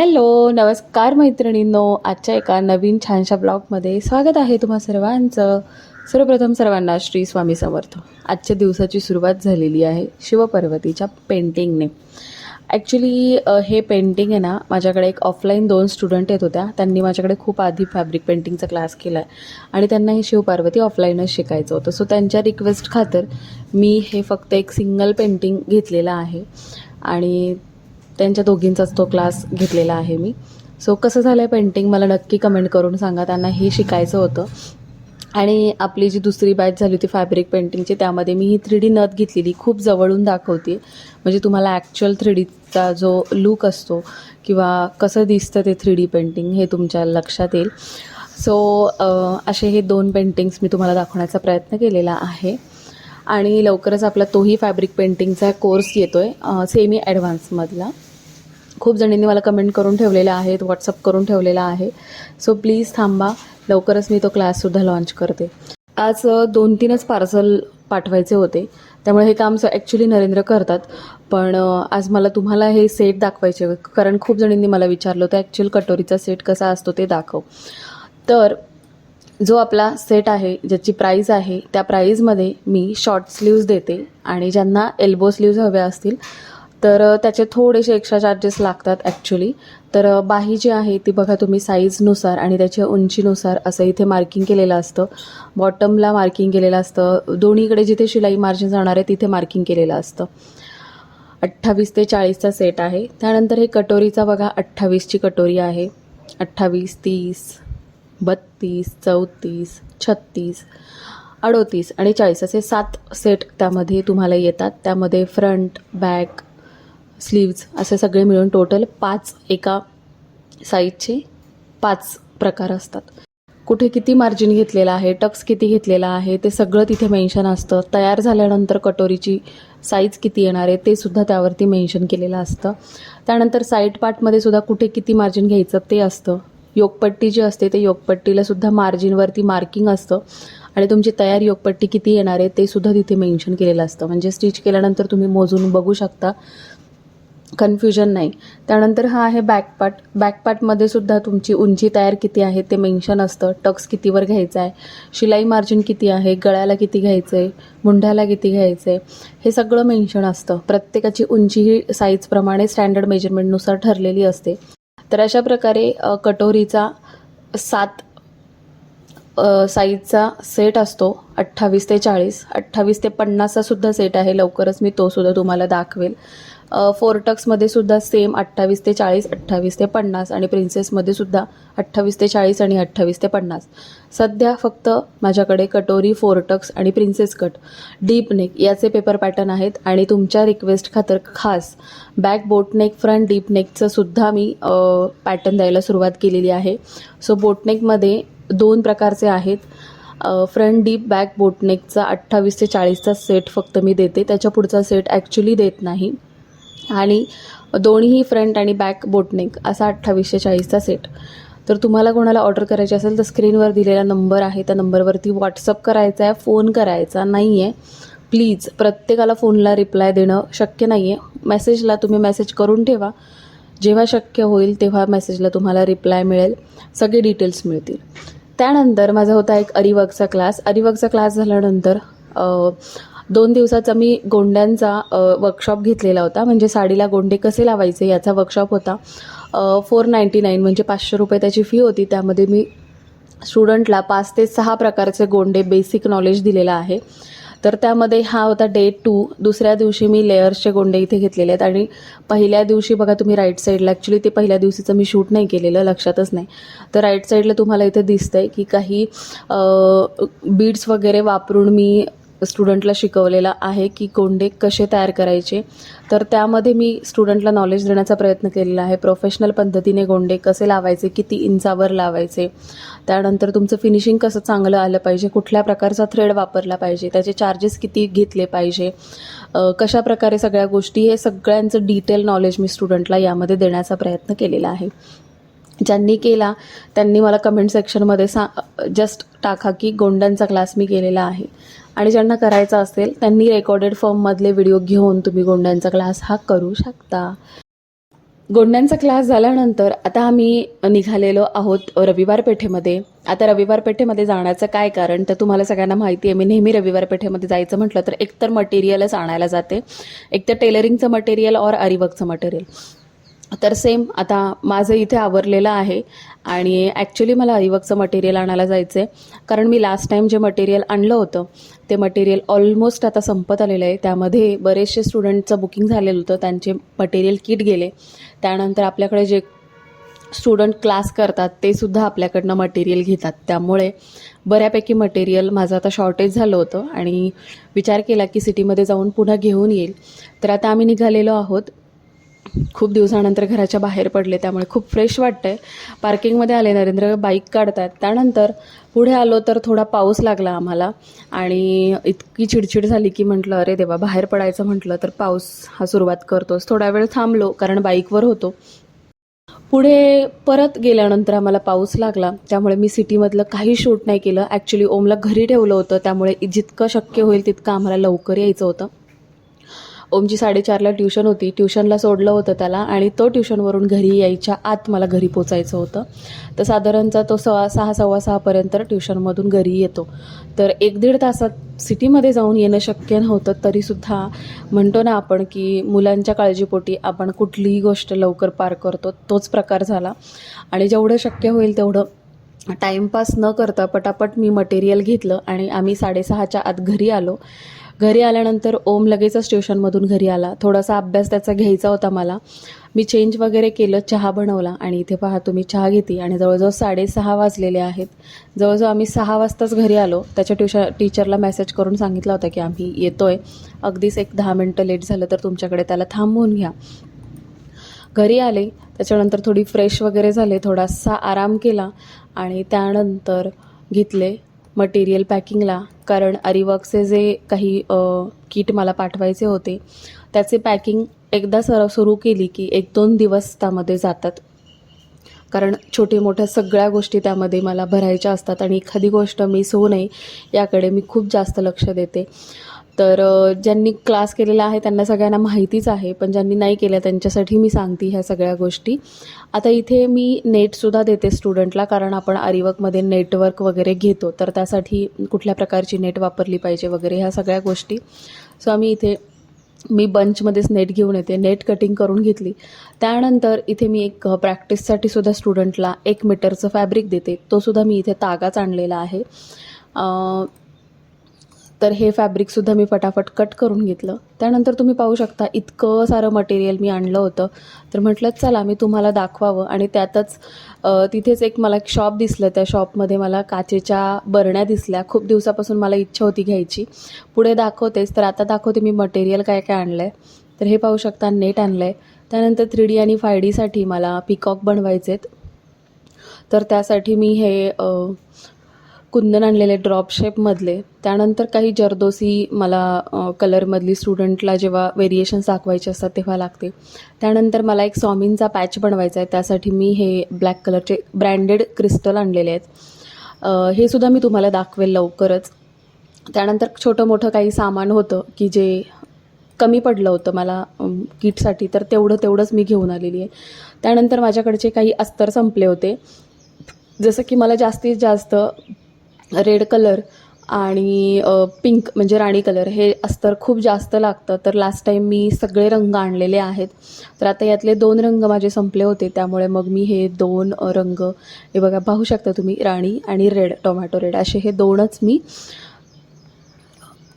Hello नमस्कार मैत्रिणींनो. आजच्या एका नवीन छानशा ब्लॉगमध्ये स्वागत आहे तुम्हा सर्वांचं. सर्वप्रथम सर्वांना श्री स्वामी समर्थ. आजच्या दिवसाची सुरुवात झालेली आहे शिवपार्वतीच्या पेंटिंगने ॲक्च्युली हे पेंटिंग आहे ना माझ्याकडे एक ऑफलाईन दोन स्टुडंट येत होत्या. त्यांनी माझ्याकडे खूप आधी फॅब्रिक पेंटिंगचा क्लास केला आहे आणि त्यांना हे शिवपार्वती ऑफलाईनच शिकायचं होतं. सो त्यांच्या रिक्वेस्ट खातर मी हे फक्त एक सिंगल पेंटिंग घेतलेलं आहे. आणि त्यांच्या दोघींचाच तो क्लास घेतलेला आहे मी. सो कसं झालं आहे पेंटिंग मला नक्की कमेंट करून सांगा. त्यांना हे शिकायचं होतं. आणि आपली जी दुसरी बॅच झाली होती फॅब्रिक पेंटिंगची त्यामध्ये मी ही थ्री डी नथ घेतलेली. खूप जवळून दाखवते. म्हणजे तुम्हाला ॲक्च्युअल थ्री डीचा जो लूक असतो किंवा कसं दिसतं ते थ्री डी पेंटिंग हे तुमच्या लक्षात येईल. सो असे हे दोन पेंटिंग्स मी तुम्हाला दाखवण्याचा प्रयत्न केलेला आहे. आणि लवकरच आपला तोही फॅब्रिक पेंटिंगचा कोर्स येतो आहे सेमी ॲडव्हान्समधला खूप जणींनी मला कमेंट करून ठेवलेल्या आहेत व्हॉट्सअप करून ठेवलेला आहे. सो प्लीज थांबा. लवकरच मी तो क्लाससुद्धा लॉन्च करते. आज दोन तीनच पार्सल पाठवायचे होते. त्यामुळे हे काम ॲक्च्युली नरेंद्र करतात. पण आज मला तुम्हाला हे सेट दाखवायचे कारण खूप जणींनी मला विचारलं होतं ॲक्च्युअल कटोरीचा सेट कसा असतो ते दाखव. तर जो आपला सेट आहे ज्याची प्राईज आहे त्या प्राईजमध्ये मी शॉर्ट स्लीव्ज देते. आणि ज्यांना एल्बो स्लीव्ज हव्या असतील तर त्याचे थोडेसे एक्स्ट्रा चार्जेस लागतात ॲक्च्युली तर बाही जी आहे ती बघा तुम्ही साईजनुसार आणि त्याच्या उंचीनुसार असं इथे मार्किंग केलेलं असतं. बॉटमला मार्किंग केलेलं असतं. दोन्हीकडे जिथे शिलाई मार्जिन जाणार आहे तिथे मार्किंग केलेलं असतं. अठ्ठावीस ते चाळीसचा सेट आहे. त्यानंतर हे कटोरीचा बघा अठ्ठावीसची कटोरी आहे. अठ्ठावीस तीस बत्तीस चौतीस छत्तीस अडोतीस आणि चाळीस असे सात सेट त्यामध्ये तुम्हाला येतात. त्यामध्ये फ्रंट बॅक स्लीव्ज असे सगळे मिळून टोटल पाच एका साईजचे पाच प्रकार असतात. कुठे किती मार्जिन घेतलेलं आहे टक्स किती घेतलेला आहे ते सगळं तिथे मेन्शन असतं. तयार झाल्यानंतर कटोरीची साईज किती येणार आहे ते सुद्धा त्यावरती मेन्शन केलेलं असतं. त्यानंतर साईड पार्टमध्ये सुद्धा कुठे किती मार्जिन घ्यायचं ते असतं. योगपट्टी जी असते ते योगपट्टीला सुद्धा मार्जिनवरती मार्किंग असतं. आणि तुमची तयार योगपट्टी किती येणार आहे ते सुद्धा तिथे मेन्शन केलेलं असतं. म्हणजे स्टिच केल्यानंतर तुम्ही मोजून बघू शकता. कन्फ्युजन नाही. त्यानंतर हा आहे बॅकपार्ट बॅकपार्टमध्ये सुद्धा तुमची उंची तयार किती आहे ते मेन्शन असतं. टक्स कितीवर घ्यायचं आहे शिलाई मार्जिन किती आहे? गळ्याला किती घ्यायचं आहे मुंढ्याला किती घ्यायचं आहे हे सगळं मेन्शन असतं. प्रत्येकाची उंची ही साईजप्रमाणे स्टँडर्ड मेजरमेंटनुसार ठरलेली असते. तर अशा प्रकारे कटोरीचा सात साईजचा सेट असतो. अठ्ठावीस ते चाळीस. अठ्ठावीस ते पन्नासचा सुद्धा सेट आहे. लवकरच मी तो सुद्धा तुम्हाला दाखवेल. फोरटक्समध्ये सुद्धा सेम अठ्ठावीस ते चाळीस अठ्ठावीस ते पन्नास आणि प्रिन्सेसमध्ये सुद्धा अठ्ठावीस ते चाळीस आणि अठ्ठावीस ते पन्नास. सध्या फक्त माझ्याकडे कटोरी फोरटक्स आणि प्रिन्सेस कट डीप नेक याचे पेपर पॅटर्न आहेत आणि तुमच्या रिक्वेस्ट खातर खास back boat neck front deep नेकचं सुद्धा मी पॅटर्न द्यायला सुरुवात केलेली आहे. सो बोटनेकमध्ये दोन प्रकारचे आहेत. फ्रंट डीप बॅक बोटनेकचा अठ्ठावीस ते चाळीसचा सेट फक्त मी देते. त्याच्या पुढचा सेट ॲक्च्युली देत नाही. आणि दोन्ही फ्रंट आणि बॅक बोटनेक असा अठ्ठावीसशे चाळीसचा सेट तर तुम्हाला कोणाला ऑर्डर करायची असेल तर स्क्रीनवर दिलेला नंबर आहे. त्या नंबरवरती व्हॉट्सअप करायचा आहे फोन करायचा नाही आहे प्लीज प्रत्येकाला फोनला रिप्लाय देणं शक्य नाही आहे मेसेजला तुम्ही मेसेज करून ठेवा. जेव्हा शक्य होईल तेव्हा मेसेजला तुम्हाला रिप्लाय मिळेल. सगळे डिटेल्स मिळतील. त्यानंतर माझा होता एक अरिवर्कचा क्लास अरिवर्कचा क्लास झाल्यानंतर दोन दिवसाचा मी गोंड्यांचा वर्कशॉप घेतलेला होता. म्हणजे साडीला गोंडे कसे लावायचे याचा वर्कशॉप होता. फोर नाईंटी नाईन म्हणजे पाचशे रुपये त्याची फी होती. त्यामध्ये मी स्टुडंटला पाच ते सहा प्रकारचे गोंडे बेसिक नॉलेज दिलेलं आहे. तर त्यामध्ये हा होता डे टू दुसऱ्या दिवशी मी लेअर्सचे गोंडे इथे घेतलेले आहेत. आणि पहिल्या दिवशी बघा तुम्ही राईट साईडला ॲक्च्युली ते पहिल्या दिवशीचं मी शूट नाही केलेलं लक्षातच नाही. तर राईट साईडला तुम्हाला इथे दिसतंय की काही बीड्स वगैरे वापरून मी स्टुडंटला शिकवलेला आहे की गोंडे कसे तयार करायचे. तर त्यामध्ये मी स्टुडंटला नॉलेज देण्याचा प्रयत्न केलेला आहे. प्रोफेशनल पद्धतीने गोंडे कसे लावायचे किती इंचावर लावायचे. त्यानंतर तुमचं फिनिशिंग कसं चांगलं आलं पाहिजे कुठल्या प्रकारचा थ्रेड वापरला पाहिजे त्याचे चार्जेस किती घेतले पाहिजे कशा प्रकारे सगळ्या गोष्टी हे सगळ्यांचं डिटेल नॉलेज मी स्टुडंटला यामध्ये देण्याचा प्रयत्न केलेला आहे. ज्यांनी केला त्यांनी मला कमेंट सेक्शनमध्ये सा जस्ट टाका की गोंड्यांचा क्लास मी केलेला आहे. आणि ज्यांना करायचा असेल त्यांनी रेकॉर्डेड फॉर्ममधले व्हिडिओ घेऊन तुम्ही गोंड्यांचा क्लास हा करू शकता. गोंड्यांचा क्लास झाल्यानंतर आता आम्ही निघालेलो आहोत रविवार पेठेमध्ये. आता रविवार पेठेमध्ये जाण्याचं काय कारण? तर तुम्हाला सगळ्यांना माहिती आहे मी नेहमी रविवार पेठेमध्ये जायचं म्हटलं तर एकतर मटेरियलच आणायला जाते. एकतर टेलरिंगचं मटेरियल और अरिवर्कचं मटेरियल तर सेम आता माझं इथे आवरलेलं आहे आणि ॲक्च्युली मला अरिवर्कचं मटेरियल आणायला जायचं आहे कारण मी लास्ट टाईम जे मटेरियल आणलं होतं ते मटेरियल ऑलमोस्ट आता संपत आलेलं आहे. त्यामध्ये बरेचसे स्टुडंटचं बुकिंग झालेलं होतं. त्यांचे मटेरियल किट गेले. त्यानंतर आपल्याकडे जे स्टुडंट क्लास करतात ते सुद्धा आपल्याकडनं मटेरियल घेतात. त्यामुळे बऱ्यापैकी मटेरियल माझं आता शॉर्टेज झालं होतं आणि विचार केला की सिटीमध्ये जाऊन पुन्हा घेऊन येईल. तर आता आम्ही निघालेलो आहोत. खूप दिवसानंतर घराच्या बाहेर पडले त्यामुळे खूप फ्रेश वाटतंय. पार्किंगमध्ये आले नरेंद्र बाईक काढतायत त्यानंतर पुढे आलो तर थोडा पाऊस लागला आम्हाला. आणि इतकी चिडचिड झाली की म्हटलं अरे देवा बाहेर पडायचं म्हटलं तर पाऊस हा सुरुवात करतोच थोडा वेळ थांबलो कारण बाईकवर होतो. पुढे परत गेल्यानंतर आम्हाला पाऊस लागला. त्यामुळे मी सिटीमधलं काही शूट नाही केलं. ॲक्च्युली ओमला घरी ठेवलं होतं. त्यामुळे जितकं शक्य होईल तितकं आम्हाला लवकर यायचं होतं. ओमची साडेचारला ट्युशन होती. ट्युशनला सोडलं होतं त्याला आणि तो ट्युशनवरून घरी यायच्या आत मला घरी पोचायचं होतं. तर साधारणतः तो सव्वा सहा सव्वा सहापर्यंत ट्युशनमधून घरी येतो. तर एक दीड तासात सिटीमध्ये जाऊन येणं शक्य नव्हतं तरीसुद्धा म्हणतो ना आपण की मुलांच्या काळजीपोटी आपण कुठलीही गोष्ट लवकर पार करतो तोच प्रकार झाला. आणि जेवढं शक्य होईल तेवढं टाईमपास न करता पटापट मी मटेरियल घेतलं आणि आम्ही साडेसहाच्या आत घरी आलो. घरी आल्यानंतर ओम लगेचच ट्युशनमधून घरी आला. थोडासा अभ्यास त्याचा घ्यायचा होता मला. मी चेंज वगैरे केलं चहा बनवला आणि इथे पहा तुम्ही चहा घेते आणि जवळजवळ साडेसहा वाजलेले आहेत. जवळजवळ आम्ही सहा वाजताच घरी आलो. त्याच्या ट्युशन टीचरला मेसेज करून सांगितला होता की आम्ही येतो आहे अगदीच एक दहा मिनटं लेट झालं तर तुमच्याकडे त्याला थांबवून घ्या. घरी आले. त्याच्यानंतर थोडी फ्रेश वगैरे झाले. थोडासा आराम केला आणि त्यानंतर घेतले. मटेरियल पॅकिंगला कारण अरिवर्कचे जे काही किट मला पाठवायचे होते त्याचे पॅकिंग एकदा सर सुरू केली की एक दोन दिवस त्यामध्ये जातात. कारण छोटे मोठ्या सगळ्या गोष्टी त्यामध्ये मला भरायच्या असतात आणि एखादी गोष्ट मिस होऊ नये याकडे मी खूप जास्त लक्ष देते. तर ज्यांनी क्लास केलेला आहे त्यांना सगळ्यांना माहितीच आहे पण ज्यांनी नाही केलं त्यांच्यासाठी मी सांगते ह्या सगळ्या गोष्टी. आता इथे मी नेटसुद्धा देते स्टुडंटला कारण आपण अरिवकमध्ये नेटवर्क वगैरे घेतो तर त्यासाठी कुठल्या प्रकारची नेट वापरली पाहिजे वगैरे ह्या सगळ्या गोष्टी. सो आम्ही इथे मी बंचमध्येच नेट घेऊन येते नेट कटिंग करून घेतली. त्यानंतर इथे मी एक प्रॅक्टिससाठी सुद्धा स्टुडंटला एक मीटरचं फॅब्रिक देते. तो सुद्धा मी इथे तागाच आणलेला आहे. तर हे फॅब्रिकसुद्धा मी फटाफट कट करून घेतलं. त्यानंतर तुम्ही पाहू शकता इतकं सारं मटेरियल मी आणलं होतं. तर म्हटलं चला मी तुम्हाला दाखवावं. आणि त्यातच तिथेच एक मला एक शॉप दिसलं. त्या शॉपमध्ये मला काचेच्या बरण्या दिसल्या. खूप दिवसापासून मला इच्छा होती घ्यायची. पुढे दाखवतेच तर आता दाखवते मी मटेरियल काय काय आणलं आहे तर हे पाहू शकता नेट आणलं आहे त्यानंतर थ्री डी आणि फाय डीसाठी मला पिकॉक बनवायचे आहेत तर त्यासाठी मी हे कुंदन आणलेले ड्रॉप शेपमधले त्यानंतर काही जरदोसी मला कलरमधली स्टुडंटला जेव्हा व्हेरिएशन्स दाखवायचे असतात तेव्हा लागते. त्यानंतर मला एक सॉमिनचा पॅच बनवायचा आहे. त्यासाठी मी हे ब्लॅक कलरचे ब्रँडेड क्रिस्टल आणलेले आहेत. हे सुद्धा मी तुम्हाला दाखवेल लवकरच. त्यानंतर छोटं मोठं काही सामान होतं की जे कमी पडलं होतं मला किटसाठी तर तेवढं तेवढंच मी घेऊन आलेली आहे. त्यानंतर माझ्याकडचे काही अस्तर संपले होते. जसं की मला जास्तीत जास्त रेड कलर आणि पिंक म्हणजे राणी कलर हे अस्तर खूप जास्त लागतं. तर लास्ट टाईम मी सगळे रंग आणलेले आहेत. तर आता यातले दोन रंग माझे संपले होते. त्यामुळे मग मी हे दोन रंग हे बघा पाहू शकता तुम्ही राणी आणि रेड टोमॅटो रेड. असे हे दोनच मी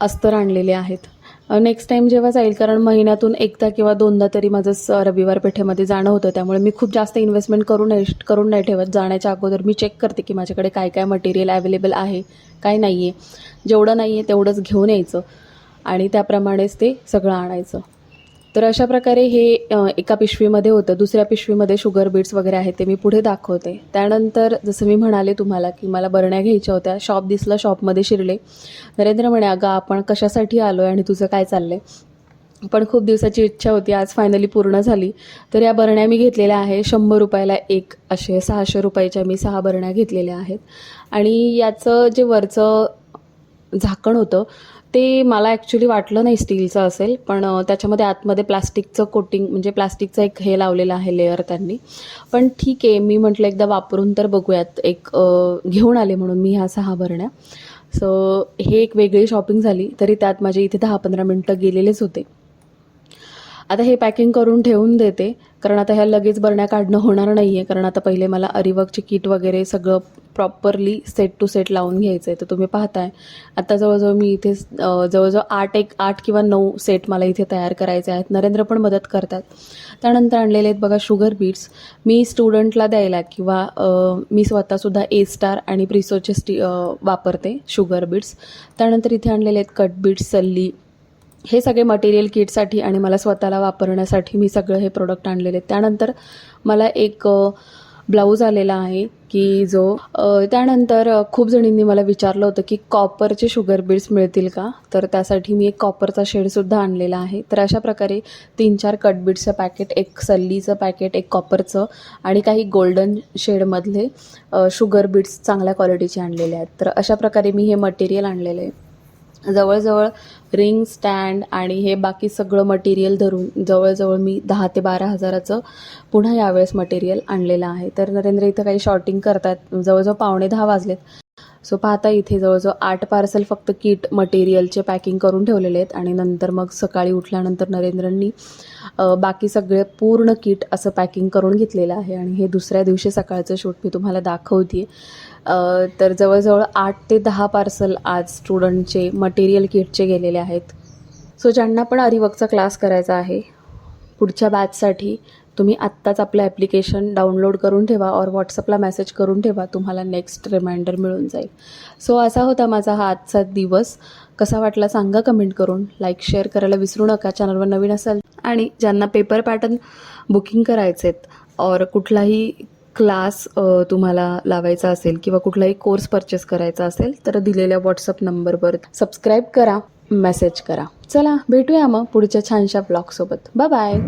अस्तर आणलेले आहेत. नेक्स्ट टाईम जेव्हा जाईल कारण महिन्यातून एकदा किंवा दोनदा तरी माझं स रविवार पेठेमध्ये जाणं होतं. त्यामुळे मी खूप जास्त इन्व्हेस्टमेंट करू नाही करून नाही ठेवत. जाण्याच्या अगोदर मी चेक करते की माझ्याकडे काय काय मटेरियल अवेलेबल आहे काय नाही आहे जेवढं नाही आहे तेवढंच घेऊन यायचं. आणि त्याप्रमाणेच ते सगळं आणायचं. तर अशा प्रकारे हे एका पिशवीमध्ये होतं. दुसऱ्या पिशवीमध्ये शुगर बीट्स वगैरे आहेत ते मी पुढे दाखवते. त्यानंतर जसं मी म्हणाले तुम्हाला की मला बरण्या घ्यायच्या होत्या. शॉप दिसलं शॉपमध्ये शिरले. नरेंद्र म्हणे अगं आपण कशासाठी आलो आहे आणि तुझं काय चाललं आहे पण खूप दिवसाची इच्छा होती. आज फायनली पूर्ण झाली. तर या बरण्या मी घेतलेल्या आहे शंभर रुपयाला एक असे सहाशे रुपयाच्या मी सहा बरण्या घेतलेल्या आहेत. आणि याचं जे वरचं झाकण होतं ते मला ॲक्च्युली वाटलं नाही स्टीलचं असेल पण त्याच्यामध्ये आतमध्ये प्लास्टिकचं कोटिंग म्हणजे प्लास्टिकचं एक हे लावलेलं आहे लेअर त्यांनी. पण ठीक आहे मी म्हटलं एकदा वापरून तर बघूयात. एक घेऊन आले म्हणून मी ह्या सहा भरण्या. सो हे एक वेगळी शॉपिंग झाली तरी त्यात माझे इथे दहा पंधरा मिनटं गेलेलेच होते. आता हे पॅकिंग करून ठेवून देते. कारण आता ह्या लगेच बरण्या काढणं होणार नाही आहे कारण आता पहिले मला अरिवर्कची किट वगैरे सगळं प्रॉपरली सेट टू सेट लावून घ्यायचं आहे तर तुम्ही पाहताय. आता जवळजवळ मी इथे जवळजवळ आठ एक आठ किंवा नऊ सेट मला इथे तयार करायचे आहेत. नरेंद्र पण मदत करतात. त्यानंतर आणलेले आहेत बघा शुगर बीट्स मी स्टुडंटला द्यायला किंवा मी स्वतःसुद्धा ए स्टार आणि प्रिसोचे स्टी वापरते शुगर बीट्स त्यानंतर इथे आणलेले आहेत कट बीट्स सल्ली हे सगळे मटेरियल किटसाठी आणि मला स्वतःला वापरण्यासाठी मी सगळं हे प्रोडक्ट आणलेले आहेत. त्यानंतर मला एक ब्लाऊज आलेला आहे की जो त्यानंतर खूप जणींनी मला विचारलं होतं की कॉपरचे शुगर बीड्स मिळतील का? तर त्यासाठी मी एक कॉपरचा शेडसुद्धा आणलेला आहे. तर अशा प्रकारे तीन चार कट बीड्सचं पॅकेट एक सल्लीचं पॅकेट एक कॉपरचं आणि काही गोल्डन शेडमधले शुगर बीड्स चांगल्या क्वालिटीचे आणलेले आहेत. तर अशा प्रकारे मी हे मटेरियल आणलेलं आहे. जवळजवळ रिंग स्टँड आणि हे बाकी सगळं मटेरियल धरून जवळजवळ मी दहा ते बारा हजाराचं पुन्हा यावेळेस मटेरियल आणलेलं आहे. तर नरेंद्र इथं काही शॉर्टिंग करतात जवळजवळ पावणे दहा वाजलेत. सो पाहता इथे जवळजवळ आठ पार्सल फक्त किट मटेरियलचे पॅकिंग करून ठेवलेले आहेत आणि नंतर मग सकाळी उठल्यानंतर नरेंद्रांनी बाकी सगळे पूर्ण किट असं पॅकिंग करून घेतलेलं आहे. आणि हे दुसऱ्या दिवशी सकाळचं शूट मी तुम्हाला दाखवते तर जवळजवळ आठ ते दहा पार्सल आज स्टुडंटचे मटेरियल किटचे गेलेले आहेत. सो ज्यांना पण अरिवकचा क्लास करायचा आहे पुढच्या बॅचसाठी तुम्ही आत्ताच आपलं ॲप्लिकेशन डाउनलोड करून ठेवा और व्हॉट्सअपला मेसेज करून ठेवा तुम्हाला नेक्स्ट रिमाइंडर मिळून जाईल. सो असा होता माझा हा आजचा दिवस. कसा वाटला सांगा कमेंट करून. लाईक शेअर करायला विसरू नका. चॅनलवर नवीन असाल आणि ज्यांना पेपर पॅटर्न बुकिंग करायचे आहेत और कुठलाही क्लास तुम्हाला लावायचा असेल किंवा कुठलाही कोर्स परचेस करायचा असेल तर दिलेल्या व्हॉट्सअप नंबरवर सबस्क्राईब करा मेसेज करा. चला भेटूया मग पुढच्या छानशा ब्लॉगसोबत बाय